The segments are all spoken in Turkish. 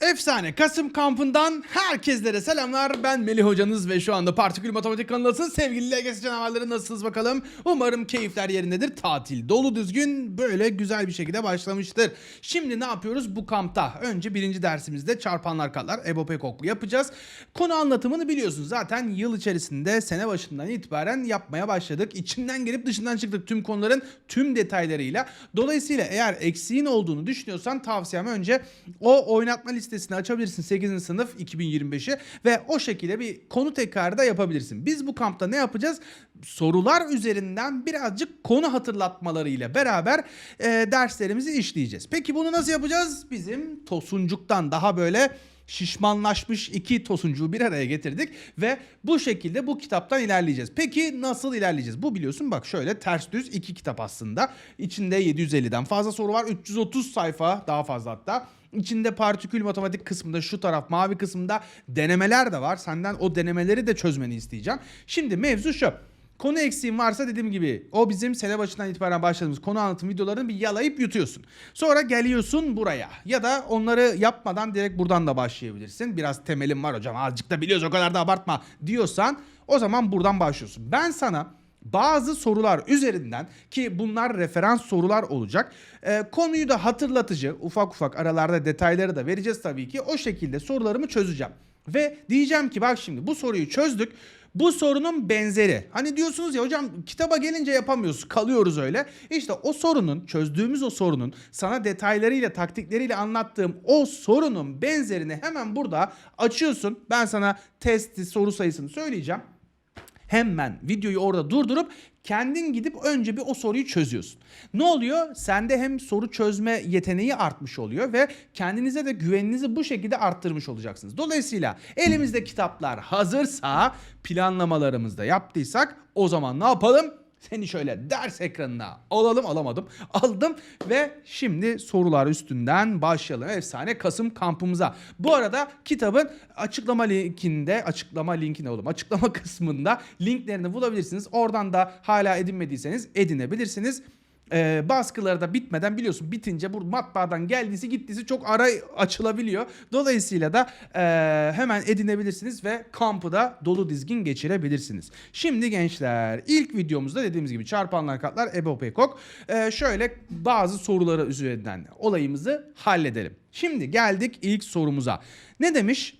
Efsane Kasım kampından herkeslere selamlar. Ben Melih hocanız ve şu anda Partikül Matematik kanalındasınız. Sevgili LGS canavarları nasılsınız bakalım? Umarım keyifler yerindedir. Tatil dolu düzgün böyle güzel bir şekilde başlamıştır. Şimdi ne yapıyoruz bu kampta? Önce birinci dersimizde çarpanlar katlar Ebo Pekoklu yapacağız. Konu anlatımını biliyorsunuz. Zaten yıl içerisinde sene başından itibaren yapmaya başladık. İçinden gelip dışından çıktık tüm konuların tüm detaylarıyla. Dolayısıyla eğer eksiğin olduğunu düşünüyorsan tavsiyem önce o oynatma listesini açabilirsin 8. sınıf 2025'i ve o şekilde bir konu tekrarı da yapabilirsin. Biz bu kampta ne yapacağız? Sorular üzerinden birazcık konu hatırlatmalarıyla beraber e, derslerimizi işleyeceğiz. Peki bunu nasıl yapacağız? Bizim Tosuncuk'tan daha böyle şişmanlaşmış iki tosuncuğu bir araya getirdik ve bu şekilde bu kitaptan ilerleyeceğiz. Peki nasıl ilerleyeceğiz? Bu biliyorsun bak şöyle ters düz iki kitap aslında. İçinde 750'den fazla soru var. 330 sayfa daha fazla hatta. İçinde partikül matematik kısmında şu taraf mavi kısmında denemeler de var. Senden o denemeleri de çözmeni isteyeceğim. Şimdi mevzu şu. Konu eksiğin varsa dediğim gibi o bizim sene başından itibaren başladığımız konu anlatım videolarını bir yalayıp yutuyorsun. Sonra geliyorsun buraya ya da onları yapmadan direkt buradan da başlayabilirsin. Biraz temelim var hocam azıcık da biliyoruz o kadar da abartma diyorsan o zaman buradan başlıyorsun. Ben sana bazı sorular üzerinden ki bunlar referans sorular olacak. e, konuyu da hatırlatıcı ufak ufak aralarda detayları da vereceğiz tabii ki. O şekilde sorularımı çözeceğim. Ve diyeceğim ki bak şimdi bu soruyu çözdük. Bu sorunun benzeri. Hani diyorsunuz ya hocam kitaba gelince yapamıyoruz kalıyoruz öyle. İşte o sorunun çözdüğümüz o sorunun sana detaylarıyla taktikleriyle anlattığım o sorunun benzerini hemen burada açıyorsun. Ben sana testi soru sayısını söyleyeceğim hemen videoyu orada durdurup kendin gidip önce bir o soruyu çözüyorsun. Ne oluyor? Sende hem soru çözme yeteneği artmış oluyor ve kendinize de güveninizi bu şekilde arttırmış olacaksınız. Dolayısıyla elimizde kitaplar hazırsa planlamalarımızda yaptıysak o zaman ne yapalım? Seni şöyle ders ekranına alalım alamadım aldım ve şimdi sorular üstünden başlayalım. Efsane Kasım kampımıza. Bu arada kitabın açıklama linkinde açıklama linkine oğlum açıklama kısmında linklerini bulabilirsiniz. Oradan da hala edinmediyseniz edinebilirsiniz. Ee, baskıları da bitmeden biliyorsun bitince bu matbaadan geldiyse gittiyse çok ara açılabiliyor. Dolayısıyla da e, hemen edinebilirsiniz ve kampı da dolu dizgin geçirebilirsiniz. Şimdi gençler ilk videomuzda dediğimiz gibi çarpanlar katlar Ebo Pekok. Ee, şöyle bazı soruları üzerinden olayımızı halledelim. Şimdi geldik ilk sorumuza. Ne demiş?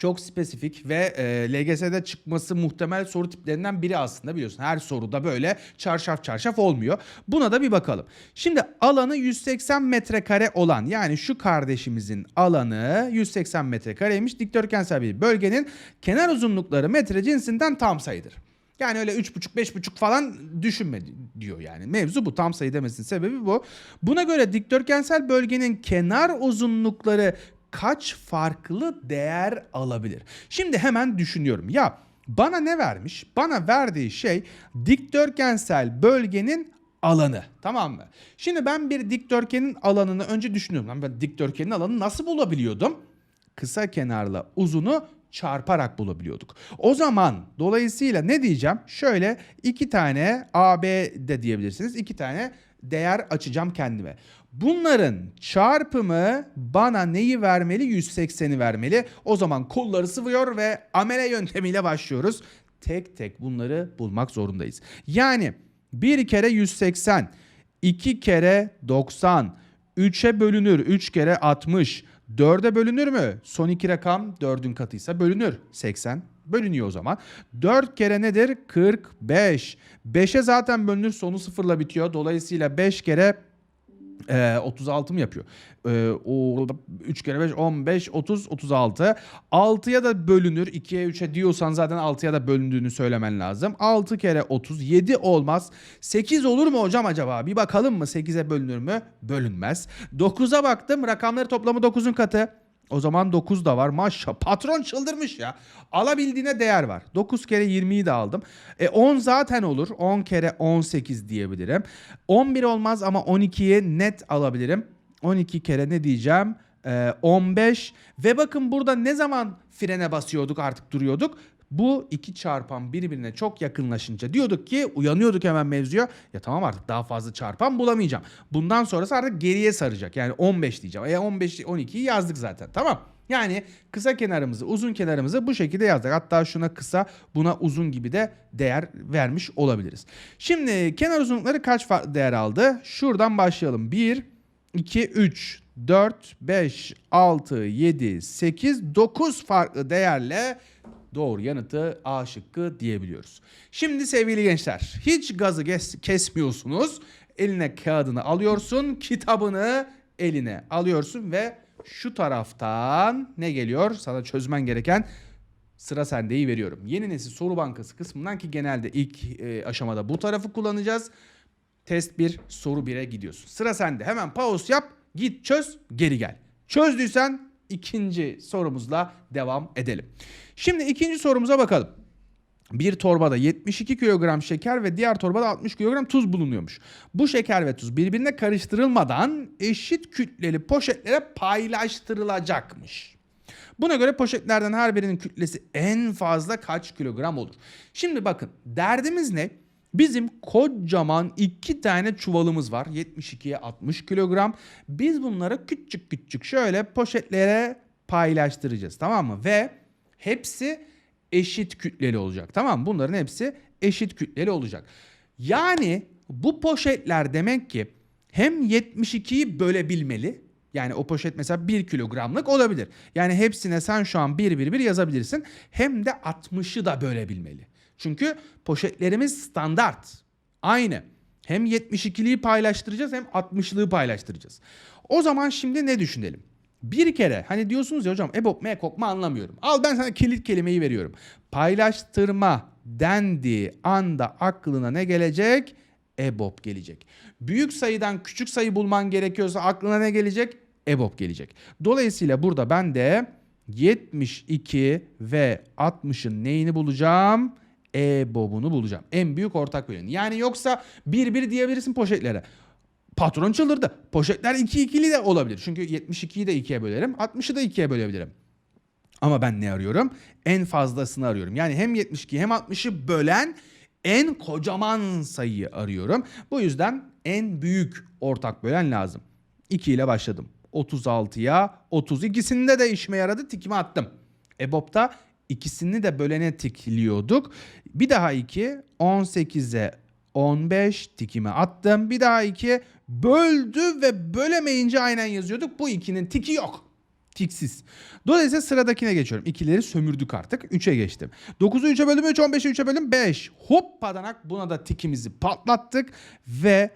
Çok spesifik ve e, LGS'de çıkması muhtemel soru tiplerinden biri aslında biliyorsun. Her soruda böyle çarşaf çarşaf olmuyor. Buna da bir bakalım. Şimdi alanı 180 metrekare olan yani şu kardeşimizin alanı 180 metrekareymiş. Dikdörtgensel bir bölgenin kenar uzunlukları metre cinsinden tam sayıdır. Yani öyle 3,5 5,5 falan düşünme diyor yani. Mevzu bu tam sayı demesinin sebebi bu. Buna göre dikdörtgensel bölgenin kenar uzunlukları kaç farklı değer alabilir? Şimdi hemen düşünüyorum. Ya bana ne vermiş? Bana verdiği şey dikdörtgensel bölgenin alanı. Tamam mı? Şimdi ben bir dikdörtgenin alanını önce düşünüyorum. Ben dikdörtgenin alanını nasıl bulabiliyordum? Kısa kenarla uzunu çarparak bulabiliyorduk. O zaman dolayısıyla ne diyeceğim? Şöyle iki tane AB de diyebilirsiniz. İki tane değer açacağım kendime. Bunların çarpımı bana neyi vermeli? 180'i vermeli. O zaman kolları sıvıyor ve amele yöntemiyle başlıyoruz. Tek tek bunları bulmak zorundayız. Yani bir kere 180, iki kere 90, 3'e bölünür, 3 kere 60, 4'e bölünür mü? Son iki rakam 4'ün katıysa bölünür. 80 bölünüyor o zaman. 4 kere nedir? 45. 5'e zaten bölünür sonu sıfırla bitiyor. Dolayısıyla 5 kere ee, 36 mı yapıyor? Ee, o 3 kere 5 15 30 36. 6'ya da bölünür. 2'ye 3'e diyorsan zaten 6'ya da bölündüğünü söylemen lazım. 6 kere 37 olmaz. 8 olur mu hocam acaba? Bir bakalım mı 8'e bölünür mü? Bölünmez. 9'a baktım. Rakamları toplamı 9'un katı. O zaman 9 da var. Maşallah patron çıldırmış ya. Alabildiğine değer var. 9 kere 20'yi de aldım. E 10 zaten olur. 10 kere 18 diyebilirim. 11 olmaz ama 12'yi net alabilirim. 12 kere ne diyeceğim? Ee, 15 ve bakın burada ne zaman frene basıyorduk artık duruyorduk? Bu iki çarpan birbirine çok yakınlaşınca diyorduk ki uyanıyorduk hemen mevzuya. Ya tamam artık daha fazla çarpan bulamayacağım. Bundan sonrası artık geriye saracak. Yani 15 diyeceğim. E 15 12'yi yazdık zaten. Tamam. Yani kısa kenarımızı, uzun kenarımızı bu şekilde yazdık. Hatta şuna kısa, buna uzun gibi de değer vermiş olabiliriz. Şimdi kenar uzunlukları kaç farklı değer aldı? Şuradan başlayalım. 1, 2, 3, 4, 5, 6, 7, 8, 9 farklı değerle doğru yanıtı A şıkkı diyebiliyoruz. Şimdi sevgili gençler hiç gazı kes- kesmiyorsunuz. Eline kağıdını alıyorsun, kitabını eline alıyorsun ve şu taraftan ne geliyor? Sana çözmen gereken sıra sendeyi veriyorum. Yeni nesil soru bankası kısmından ki genelde ilk e, aşamada bu tarafı kullanacağız. Test 1, soru 1'e gidiyorsun. Sıra sende. Hemen pause yap, git çöz, geri gel. Çözdüysen ikinci sorumuzla devam edelim. Şimdi ikinci sorumuza bakalım. Bir torbada 72 kilogram şeker ve diğer torbada 60 kilogram tuz bulunuyormuş. Bu şeker ve tuz birbirine karıştırılmadan eşit kütleli poşetlere paylaştırılacakmış. Buna göre poşetlerden her birinin kütlesi en fazla kaç kilogram olur? Şimdi bakın derdimiz ne? Bizim kocaman iki tane çuvalımız var. 72'ye 60 kilogram. Biz bunları küçük küçük şöyle poşetlere paylaştıracağız tamam mı? Ve hepsi eşit kütleli olacak tamam mı? Bunların hepsi eşit kütleli olacak. Yani bu poşetler demek ki hem 72'yi bölebilmeli. Yani o poşet mesela 1 kilogramlık olabilir. Yani hepsine sen şu an 1 1 1 yazabilirsin. Hem de 60'ı da bölebilmeli. Çünkü poşetlerimiz standart. Aynı. Hem 72'liği paylaştıracağız hem 60'lığı paylaştıracağız. O zaman şimdi ne düşünelim? Bir kere hani diyorsunuz ya hocam EBOB M kokma anlamıyorum. Al ben sana kilit kelimeyi veriyorum. Paylaştırma dendiği anda aklına ne gelecek? EBOB gelecek. Büyük sayıdan küçük sayı bulman gerekiyorsa aklına ne gelecek? EBOB gelecek. Dolayısıyla burada ben de 72 ve 60'ın neyini bulacağım? EBOB'unu bulacağım. En büyük ortak böleni. Yani yoksa 1 1 diyebilirsin poşetlere. Patron çıldırdı. Poşetler 2 ikili de olabilir. Çünkü 72'yi de 2'ye bölerim. 60'ı da 2'ye bölebilirim. Ama ben ne arıyorum? En fazlasını arıyorum. Yani hem 72 hem 60'ı bölen en kocaman sayıyı arıyorum. Bu yüzden en büyük ortak bölen lazım. 2 ile başladım. 36'ya 30. İkisinde de işime yaradı. Tikimi attım. EBOB'da ikisini de bölene tikliyorduk. Bir daha 2 18'e 15 tikimi attım. Bir daha 2 böldü ve bölemeyince aynen yazıyorduk. Bu 2'nin tiki yok. Tiksiz. Dolayısıyla sıradakine geçiyorum. İkileri sömürdük artık. 3'e geçtim. 9'u 3'e bölüm 3, 15'i 3'e bölüm 5. Hop padanak buna da tikimizi patlattık ve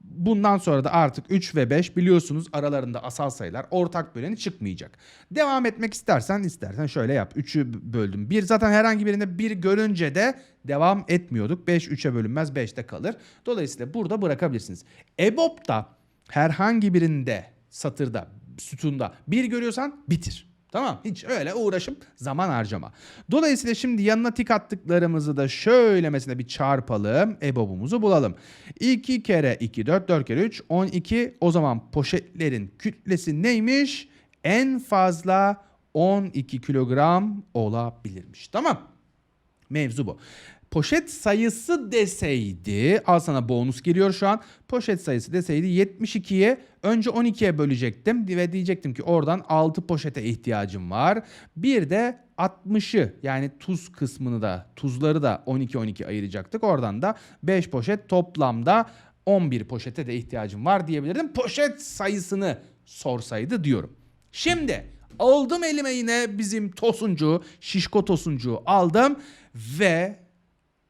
Bundan sonra da artık 3 ve 5 biliyorsunuz aralarında asal sayılar ortak böleni çıkmayacak. Devam etmek istersen istersen şöyle yap. 3'ü böldüm. 1 zaten herhangi birinde 1 görünce de devam etmiyorduk. 5 3'e bölünmez 5'te kalır. Dolayısıyla burada bırakabilirsiniz. EBOB'da herhangi birinde satırda sütunda 1 görüyorsan bitir. Tamam hiç öyle uğraşıp zaman harcama. Dolayısıyla şimdi yanına tik attıklarımızı da şöyle mesela bir çarpalım. EBOB'umuzu bulalım. 2 kere 2 4 4 kere 3 12 o zaman poşetlerin kütlesi neymiş? En fazla 12 kilogram olabilirmiş. Tamam. Mevzu bu. Poşet sayısı deseydi, al sana bonus geliyor şu an. Poşet sayısı deseydi 72'ye önce 12'ye bölecektim ve diyecektim ki oradan 6 poşete ihtiyacım var. Bir de 60'ı yani tuz kısmını da tuzları da 12-12 ayıracaktık. Oradan da 5 poşet toplamda 11 poşete de ihtiyacım var diyebilirdim. Poşet sayısını sorsaydı diyorum. Şimdi aldım elime yine bizim tosuncu, şişko tosuncu aldım ve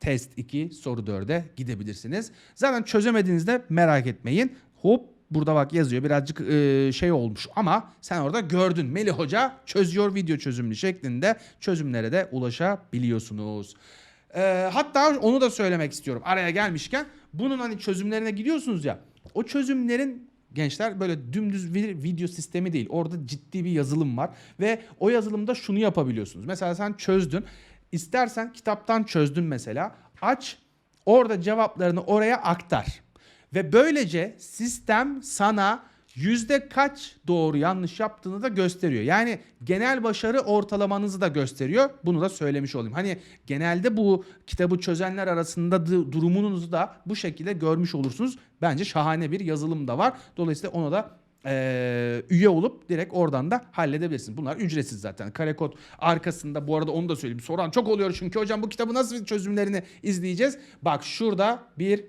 test 2 soru 4'e gidebilirsiniz. Zaten çözemediğinizde merak etmeyin. Hop burada bak yazıyor birazcık e, şey olmuş ama sen orada gördün. Melih Hoca çözüyor video çözümlü şeklinde çözümlere de ulaşabiliyorsunuz. E, hatta onu da söylemek istiyorum araya gelmişken bunun hani çözümlerine gidiyorsunuz ya o çözümlerin Gençler böyle dümdüz bir video sistemi değil. Orada ciddi bir yazılım var ve o yazılımda şunu yapabiliyorsunuz. Mesela sen çözdün. İstersen kitaptan çözdün mesela. Aç orada cevaplarını oraya aktar. Ve böylece sistem sana yüzde kaç doğru yanlış yaptığını da gösteriyor. Yani genel başarı ortalamanızı da gösteriyor. Bunu da söylemiş olayım. Hani genelde bu kitabı çözenler arasında du- durumunuzu da bu şekilde görmüş olursunuz. Bence şahane bir yazılım da var. Dolayısıyla ona da eee, üye olup direkt oradan da halledebilirsin. Bunlar ücretsiz zaten. Karekod arkasında bu arada onu da söyleyeyim. Soran çok oluyor çünkü hocam bu kitabı nasıl çözümlerini izleyeceğiz? Bak şurada bir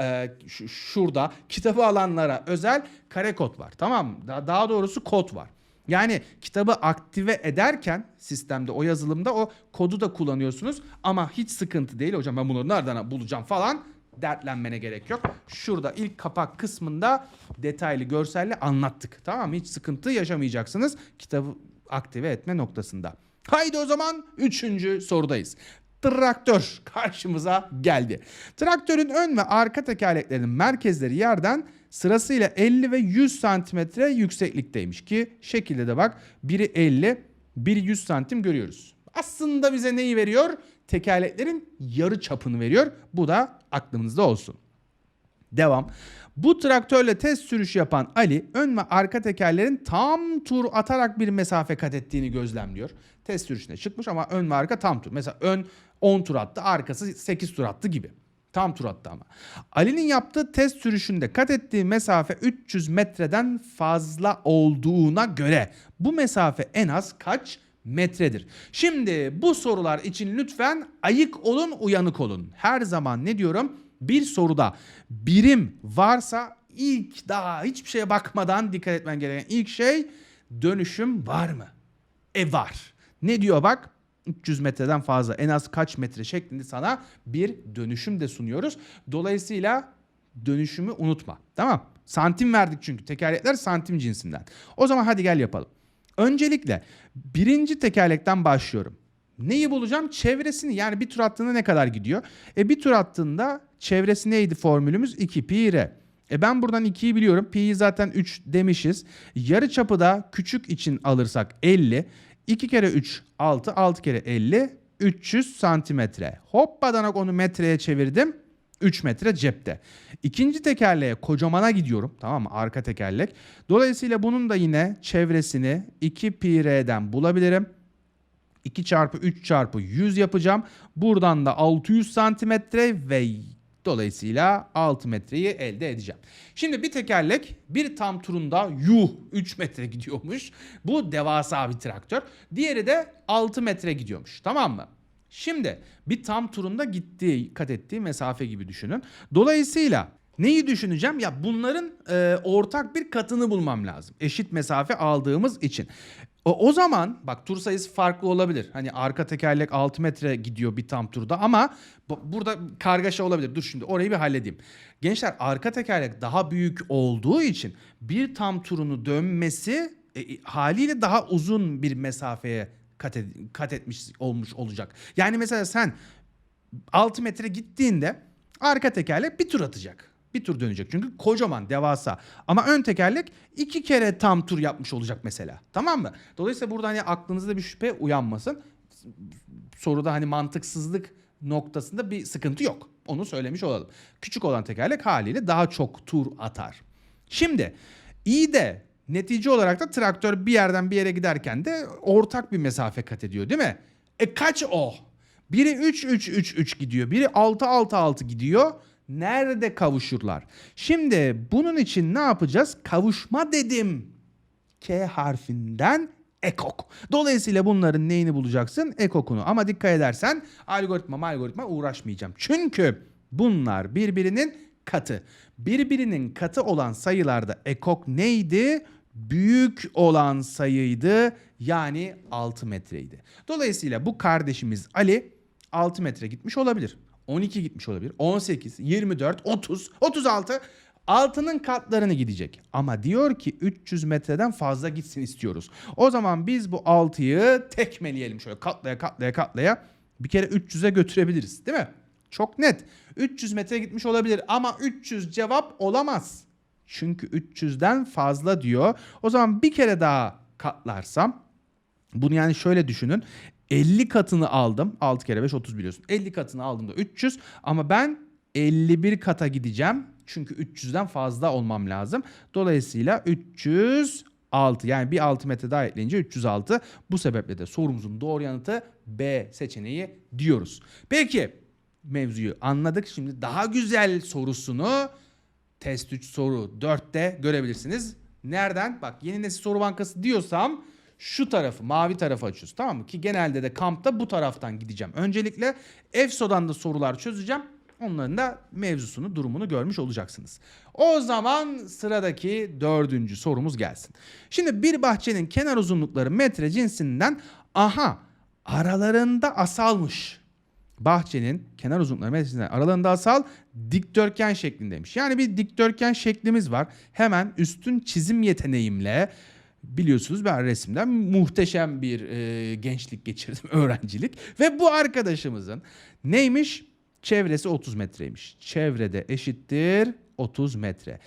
e, şu- şurada kitabı alanlara özel kare kod var. Tamam mı? Daha doğrusu kod var. Yani kitabı aktive ederken sistemde o yazılımda o kodu da kullanıyorsunuz ama hiç sıkıntı değil hocam ben bunları nereden bulacağım falan dertlenmene gerek yok. Şurada ilk kapak kısmında detaylı görselle anlattık. Tamam mı? Hiç sıkıntı yaşamayacaksınız kitabı aktive etme noktasında. Haydi o zaman üçüncü sorudayız traktör karşımıza geldi. Traktörün ön ve arka tekerleklerinin merkezleri yerden sırasıyla 50 ve 100 santimetre yükseklikteymiş ki şekilde de bak biri 50 biri 100 santim görüyoruz. Aslında bize neyi veriyor? Tekerleklerin yarı çapını veriyor. Bu da aklınızda olsun. Devam. Bu traktörle test sürüş yapan Ali ön ve arka tekerlerin tam tur atarak bir mesafe kat ettiğini gözlemliyor. Test sürüşüne çıkmış ama ön ve arka tam tur. Mesela ön 10 tur attı, arkası 8 tur attı gibi. Tam tur attı ama. Ali'nin yaptığı test sürüşünde kat ettiği mesafe 300 metreden fazla olduğuna göre bu mesafe en az kaç metredir? Şimdi bu sorular için lütfen ayık olun, uyanık olun. Her zaman ne diyorum? Bir soruda birim varsa ilk daha hiçbir şeye bakmadan dikkat etmen gereken ilk şey dönüşüm var mı? E var. Ne diyor bak? 300 metreden fazla en az kaç metre şeklinde sana bir dönüşüm de sunuyoruz. Dolayısıyla dönüşümü unutma. Tamam. Santim verdik çünkü tekerlekler santim cinsinden. O zaman hadi gel yapalım. Öncelikle birinci tekerlekten başlıyorum. Neyi bulacağım? Çevresini yani bir tur attığında ne kadar gidiyor? E bir tur attığında çevresi neydi formülümüz? 2 pi r. E ben buradan 2'yi biliyorum. Pi'yi zaten 3 demişiz. Yarı çapı da küçük için alırsak 50. 2 kere 3 6. 6 kere 50. 300 santimetre. Hoppadanak onu metreye çevirdim. 3 metre cepte. İkinci tekerleğe kocamana gidiyorum. Tamam mı? Arka tekerlek. Dolayısıyla bunun da yine çevresini 2 pi r'den bulabilirim. 2 çarpı 3 çarpı 100 yapacağım. Buradan da 600 santimetre ve dolayısıyla 6 metreyi elde edeceğim. Şimdi bir tekerlek bir tam turunda yuh 3 metre gidiyormuş. Bu devasa bir traktör. Diğeri de 6 metre gidiyormuş. Tamam mı? Şimdi bir tam turunda gittiği, kat ettiği mesafe gibi düşünün. Dolayısıyla neyi düşüneceğim? Ya bunların e, ortak bir katını bulmam lazım. Eşit mesafe aldığımız için. O, o zaman bak tur sayısı farklı olabilir. Hani arka tekerlek 6 metre gidiyor bir tam turda ama bu- burada kargaşa olabilir. Dur şimdi orayı bir halledeyim. Gençler arka tekerlek daha büyük olduğu için bir tam turunu dönmesi e, haliyle daha uzun bir mesafeye kat, ed- kat etmiş olmuş olacak. Yani mesela sen 6 metre gittiğinde arka tekerlek bir tur atacak. Bir tur dönecek çünkü kocaman devasa. Ama ön tekerlek iki kere tam tur yapmış olacak mesela. Tamam mı? Dolayısıyla burada hani aklınızda bir şüphe uyanmasın. Soruda hani mantıksızlık noktasında bir sıkıntı yok. Onu söylemiş olalım. Küçük olan tekerlek haliyle daha çok tur atar. Şimdi iyi de netice olarak da traktör bir yerden bir yere giderken de ortak bir mesafe kat ediyor değil mi? E kaç o? Biri 3 3 3 3 gidiyor. Biri 6 6 6 gidiyor. Nerede kavuşurlar? Şimdi bunun için ne yapacağız? Kavuşma dedim. K harfinden ekok. Dolayısıyla bunların neyini bulacaksın? Ekokunu. Ama dikkat edersen algoritma algoritma uğraşmayacağım. Çünkü bunlar birbirinin katı. Birbirinin katı olan sayılarda ekok neydi? Büyük olan sayıydı. Yani 6 metreydi. Dolayısıyla bu kardeşimiz Ali 6 metre gitmiş olabilir. 12 gitmiş olabilir. 18, 24, 30, 36 altının katlarını gidecek. Ama diyor ki 300 metreden fazla gitsin istiyoruz. O zaman biz bu 6'yı tekmeleyelim şöyle katlaya katlaya katlaya bir kere 300'e götürebiliriz değil mi? Çok net. 300 metre gitmiş olabilir ama 300 cevap olamaz. Çünkü 300'den fazla diyor. O zaman bir kere daha katlarsam bunu yani şöyle düşünün. 50 katını aldım. 6 kere 5 30 biliyorsun. 50 katını aldığımda 300 ama ben 51 kata gideceğim. Çünkü 300'den fazla olmam lazım. Dolayısıyla 306 yani bir 6 metre daha ekleyince 306. Bu sebeple de sorumuzun doğru yanıtı B seçeneği diyoruz. Peki mevzuyu anladık. Şimdi daha güzel sorusunu test 3 soru 4'te görebilirsiniz. Nereden? Bak yeni nesil soru bankası diyorsam şu tarafı mavi tarafı açıyoruz tamam mı? Ki genelde de kampta bu taraftan gideceğim. Öncelikle EFSO'dan da sorular çözeceğim. Onların da mevzusunu, durumunu görmüş olacaksınız. O zaman sıradaki dördüncü sorumuz gelsin. Şimdi bir bahçenin kenar uzunlukları metre cinsinden aha aralarında asalmış bahçenin kenar uzunlukları metresinden aralarında asal dikdörtgen şeklindeymiş. Yani bir dikdörtgen şeklimiz var. Hemen üstün çizim yeteneğimle biliyorsunuz ben resimden muhteşem bir e, gençlik geçirdim, öğrencilik. Ve bu arkadaşımızın neymiş? Çevresi 30 metreymiş. Çevrede eşittir 30 metre.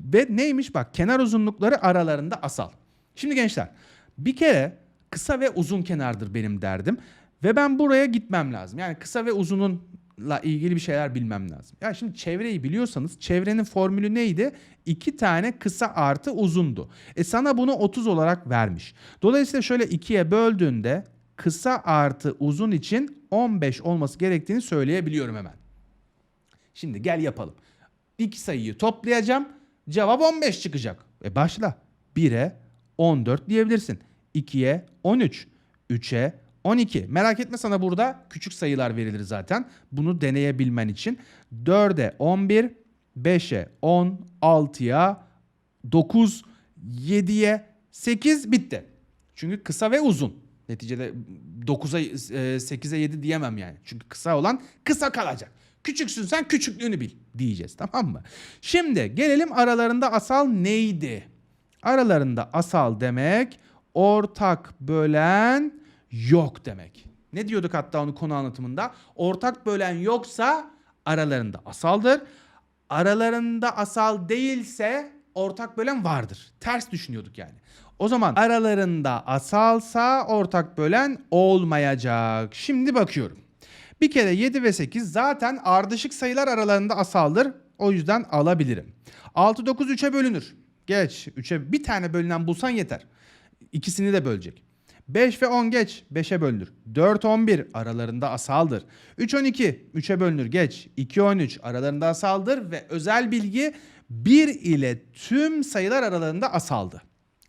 Ve neymiş bak kenar uzunlukları aralarında asal. Şimdi gençler bir kere kısa ve uzun kenardır benim derdim. Ve ben buraya gitmem lazım. Yani kısa ve uzununla ilgili bir şeyler bilmem lazım. Ya şimdi çevreyi biliyorsanız çevrenin formülü neydi? İki tane kısa artı uzundu. E sana bunu 30 olarak vermiş. Dolayısıyla şöyle ikiye böldüğünde kısa artı uzun için 15 olması gerektiğini söyleyebiliyorum hemen. Şimdi gel yapalım. İki sayıyı toplayacağım. Cevap 15 çıkacak. E başla. 1'e 14 diyebilirsin. 2'ye 13. 3'e 12. Merak etme sana burada küçük sayılar verilir zaten. Bunu deneyebilmen için. 4'e 11, 5'e 10, 6'ya 9, 7'ye 8 bitti. Çünkü kısa ve uzun. Neticede 9'a 8'e 7 diyemem yani. Çünkü kısa olan kısa kalacak. Küçüksün sen küçüklüğünü bil diyeceğiz tamam mı? Şimdi gelelim aralarında asal neydi? Aralarında asal demek ortak bölen yok demek. Ne diyorduk hatta onu konu anlatımında? Ortak bölen yoksa aralarında asaldır. Aralarında asal değilse ortak bölen vardır. Ters düşünüyorduk yani. O zaman aralarında asalsa ortak bölen olmayacak. Şimdi bakıyorum. Bir kere 7 ve 8 zaten ardışık sayılar aralarında asaldır. O yüzden alabilirim. 6 9 3'e bölünür. Geç 3'e bir tane bölünen bulsan yeter. İkisini de bölecek. 5 ve 10 geç 5'e bölünür. 4 11 aralarında asaldır. 3 12 3'e bölünür geç. 2 13 aralarında asaldır ve özel bilgi 1 ile tüm sayılar aralarında asaldı.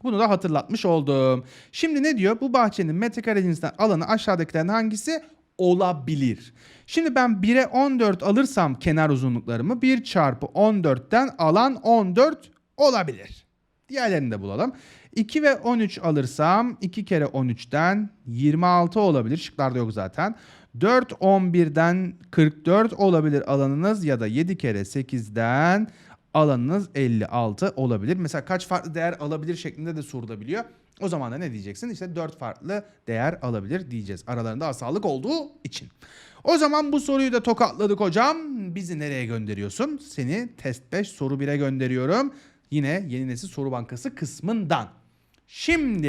Bunu da hatırlatmış oldum. Şimdi ne diyor? Bu bahçenin metrekare cinsinden alanı aşağıdakilerin hangisi olabilir? Şimdi ben 1'e 14 alırsam kenar uzunluklarımı 1 çarpı 14'ten alan 14 olabilir. Diğerlerini de bulalım. 2 ve 13 alırsam 2 kere 13'ten 26 olabilir. Şıklarda yok zaten. 4 11'den 44 olabilir alanınız ya da 7 kere 8'den alanınız 56 olabilir. Mesela kaç farklı değer alabilir şeklinde de sorulabiliyor. O zaman da ne diyeceksin? İşte 4 farklı değer alabilir diyeceğiz. Aralarında asallık olduğu için. O zaman bu soruyu da tokatladık hocam. Bizi nereye gönderiyorsun? Seni test 5 soru 1'e gönderiyorum. Yine yeni nesil soru bankası kısmından. Şimdi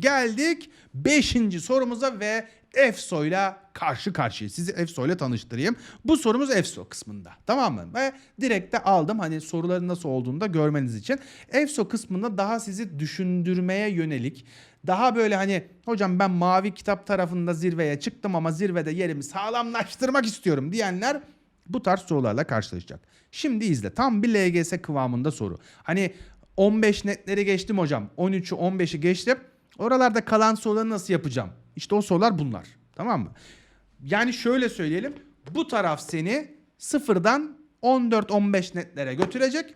geldik 5. sorumuza ve EFSO ile karşı karşıya. Sizi EFSO ile tanıştırayım. Bu sorumuz EFSO kısmında. Tamam mı? Ve direkt de aldım hani soruların nasıl olduğunu da görmeniz için. EFSO kısmında daha sizi düşündürmeye yönelik daha böyle hani hocam ben mavi kitap tarafında zirveye çıktım ama zirvede yerimi sağlamlaştırmak istiyorum diyenler bu tarz sorularla karşılaşacak. Şimdi izle. Tam bir LGS kıvamında soru. Hani 15 netleri geçtim hocam. 13'ü 15'i geçtim. Oralarda kalan soruları nasıl yapacağım? İşte o sorular bunlar. Tamam mı? Yani şöyle söyleyelim. Bu taraf seni sıfırdan 14-15 netlere götürecek.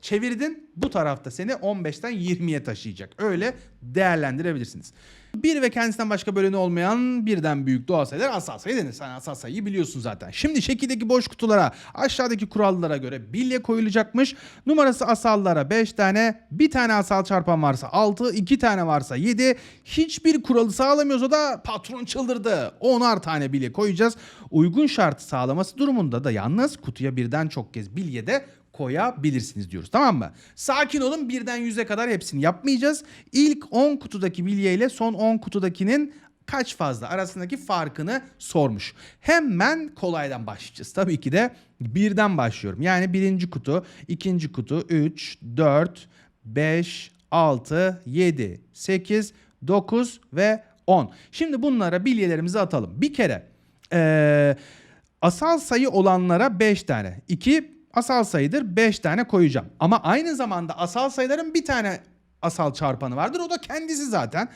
Çevirdin bu tarafta seni 15'ten 20'ye taşıyacak. Öyle değerlendirebilirsiniz. Bir ve kendisinden başka böleni olmayan birden büyük doğal sayılar asal sayı denir. Sen asal sayıyı biliyorsun zaten. Şimdi şekildeki boş kutulara aşağıdaki kurallara göre bilye koyulacakmış. Numarası asallara 5 tane, bir tane asal çarpan varsa 6, 2 tane varsa 7. Hiçbir kuralı sağlamıyorsa da patron çıldırdı. 10'ar tane bilye koyacağız. Uygun şartı sağlaması durumunda da yalnız kutuya birden çok kez bilye de koyabilirsiniz diyoruz. Tamam mı? Sakin olun birden 100'e kadar hepsini yapmayacağız. İlk 10 kutudaki bilye ile son 10 kutudakinin kaç fazla arasındaki farkını sormuş. Hemen kolaydan başlayacağız. Tabii ki de birden başlıyorum. Yani birinci kutu, ikinci kutu 3, 4, 5, 6, 7, 8, 9 ve 10. Şimdi bunlara bilyelerimizi atalım. Bir kere ee, asal sayı olanlara 5 tane. 2 asal sayıdır 5 tane koyacağım. Ama aynı zamanda asal sayıların bir tane asal çarpanı vardır. O da kendisi zaten.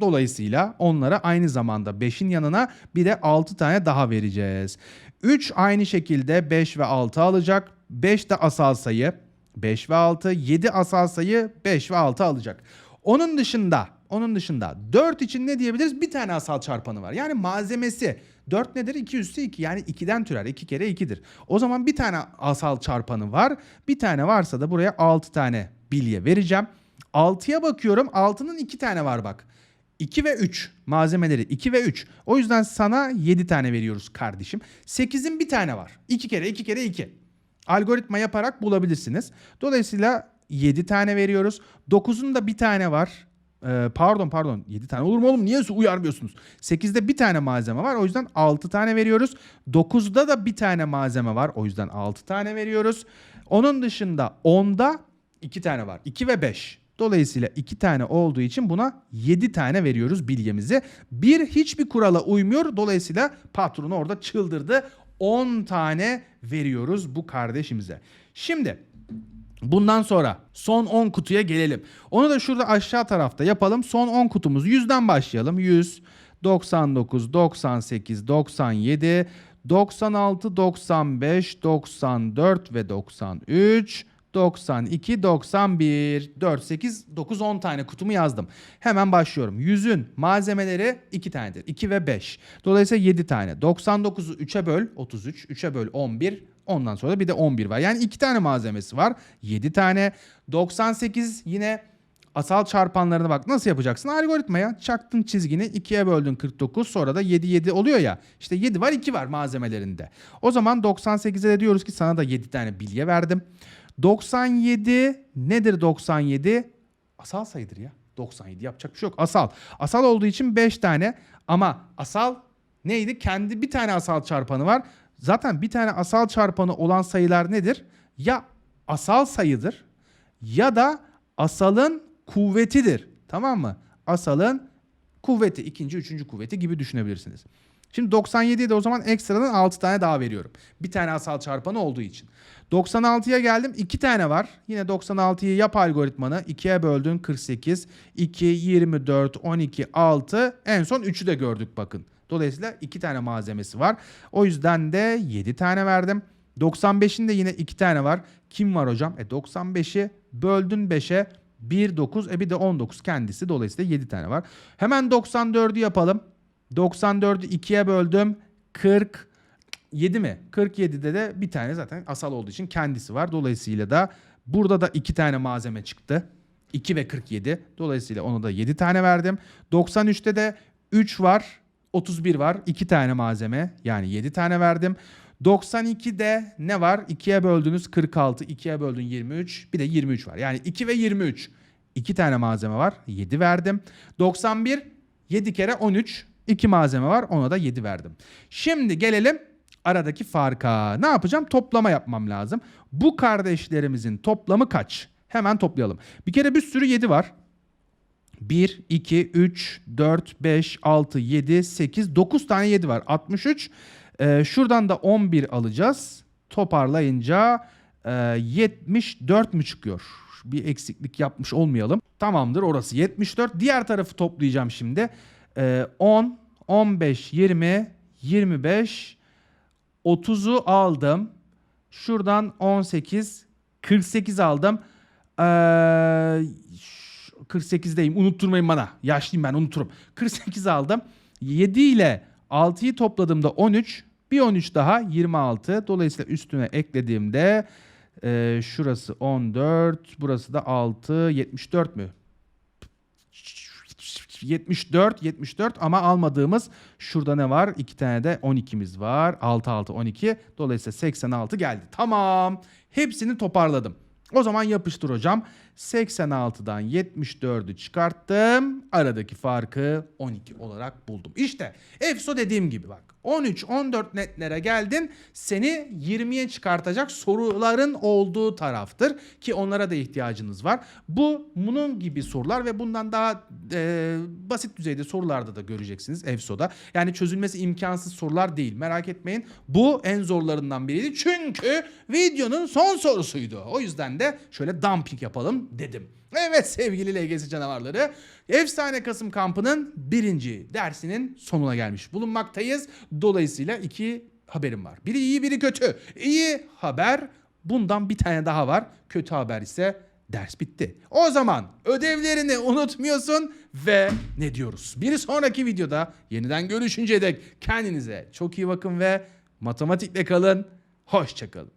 Dolayısıyla onlara aynı zamanda 5'in yanına bir de 6 tane daha vereceğiz. 3 aynı şekilde 5 ve 6 alacak. 5 de asal sayı. 5 ve 6, 7 asal sayı 5 ve 6 alacak. Onun dışında, onun dışında 4 için ne diyebiliriz? Bir tane asal çarpanı var. Yani malzemesi 4 nedir? 2 üstü 2. Yani 2'den türer. 2 kere 2'dir. O zaman bir tane asal çarpanı var. Bir tane varsa da buraya 6 tane bilye vereceğim. 6'ya bakıyorum. 6'nın 2 tane var bak. 2 ve 3 malzemeleri 2 ve 3. O yüzden sana 7 tane veriyoruz kardeşim. 8'in bir tane var. 2 kere 2 kere 2. Algoritma yaparak bulabilirsiniz. Dolayısıyla 7 tane veriyoruz. 9'un da bir tane var. Ee, pardon pardon 7 tane olur mu oğlum niye uyarmıyorsunuz? 8'de bir tane malzeme var o yüzden 6 tane veriyoruz. 9'da da bir tane malzeme var o yüzden 6 tane veriyoruz. Onun dışında 10'da 2 tane var 2 ve 5. Dolayısıyla 2 tane olduğu için buna 7 tane veriyoruz bilyemizi. Bir hiçbir kurala uymuyor. Dolayısıyla patron orada çıldırdı. 10 tane veriyoruz bu kardeşimize. Şimdi Bundan sonra son 10 kutuya gelelim. Onu da şurada aşağı tarafta yapalım. Son 10 kutumuz 100'den başlayalım. 100, 99, 98, 97, 96, 95, 94 ve 93, 92, 91, 4, 8, 9, 10 tane kutumu yazdım. Hemen başlıyorum. 100'ün malzemeleri 2 tanedir. 2 ve 5. Dolayısıyla 7 tane. 99'u 3'e böl 33, 3'e böl 11, Ondan sonra bir de 11 var. Yani 2 tane malzemesi var. 7 tane. 98 yine asal çarpanlarına bak. Nasıl yapacaksın? Algoritmaya çaktın çizgini 2'ye böldün 49 sonra da 7 7 oluyor ya. İşte 7 var 2 var malzemelerinde. O zaman 98'e de diyoruz ki sana da 7 tane bilye verdim. 97 nedir 97? Asal sayıdır ya. 97 yapacak bir şey yok. Asal. Asal olduğu için 5 tane ama asal neydi? Kendi bir tane asal çarpanı var. Zaten bir tane asal çarpanı olan sayılar nedir? Ya asal sayıdır ya da asalın kuvvetidir. Tamam mı? Asalın kuvveti, ikinci, üçüncü kuvveti gibi düşünebilirsiniz. Şimdi 97'ye de o zaman ekstradan 6 tane daha veriyorum. Bir tane asal çarpanı olduğu için. 96'ya geldim. 2 tane var. Yine 96'yı yap algoritmanı. 2'ye böldün 48. 2, 24, 12, 6. En son 3'ü de gördük bakın. Dolayısıyla 2 tane malzemesi var. O yüzden de 7 tane verdim. 95'in de yine 2 tane var. Kim var hocam? E 95'i böldün 5'e 1 9 e bir de 19 kendisi dolayısıyla 7 tane var. Hemen 94'ü yapalım. 94'ü 2'ye böldüm. 40 7 mi? 47'de de bir tane zaten asal olduğu için kendisi var. Dolayısıyla da burada da 2 tane malzeme çıktı. 2 ve 47. Dolayısıyla ona da 7 tane verdim. 93'te de 3 var. 31 var. 2 tane malzeme. Yani 7 tane verdim. 92'de ne var? 2'ye böldünüz 46, 2'ye böldün 23, bir de 23 var. Yani 2 ve 23. 2 tane malzeme var. 7 verdim. 91 7 kere 13. 2 malzeme var. Ona da 7 verdim. Şimdi gelelim aradaki farka. Ne yapacağım? Toplama yapmam lazım. Bu kardeşlerimizin toplamı kaç? Hemen toplayalım. Bir kere bir sürü 7 var. 1, 2, 3, 4, 5, 6, 7, 8, 9 tane 7 var. 63. Ee, şuradan da 11 alacağız. Toparlayınca e, 74 mü çıkıyor? Bir eksiklik yapmış olmayalım. Tamamdır orası 74. Diğer tarafı toplayacağım şimdi. Ee, 10, 15, 20, 25, 30'u aldım. Şuradan 18, 48 aldım. Ee, 48'deyim unutturmayın bana. Yaşlıyım ben unuturum. 48 aldım. 7 ile 6'yı topladığımda 13. Bir 13 daha 26. Dolayısıyla üstüne eklediğimde e, şurası 14. Burası da 6. 74 mü? 74, 74 ama almadığımız şurada ne var? İki tane de 12'miz var. 6, 6, 12. Dolayısıyla 86 geldi. Tamam. Hepsini toparladım. O zaman yapıştır hocam. 86'dan 74'ü çıkarttım. Aradaki farkı 12 olarak buldum. İşte EFSO dediğim gibi bak. 13-14 netlere geldin seni 20'ye çıkartacak soruların olduğu taraftır ki onlara da ihtiyacınız var. Bu bunun gibi sorular ve bundan daha e, basit düzeyde sorularda da göreceksiniz EFSO'da. Yani çözülmesi imkansız sorular değil merak etmeyin. Bu en zorlarından biriydi çünkü videonun son sorusuydu. O yüzden de şöyle dumping yapalım dedim. Evet sevgili LGS canavarları. Efsane Kasım kampının birinci dersinin sonuna gelmiş bulunmaktayız. Dolayısıyla iki haberim var. Biri iyi biri kötü. İyi haber bundan bir tane daha var. Kötü haber ise ders bitti. O zaman ödevlerini unutmuyorsun ve ne diyoruz? Bir sonraki videoda yeniden görüşünceye dek kendinize çok iyi bakın ve matematikle kalın. Hoşçakalın.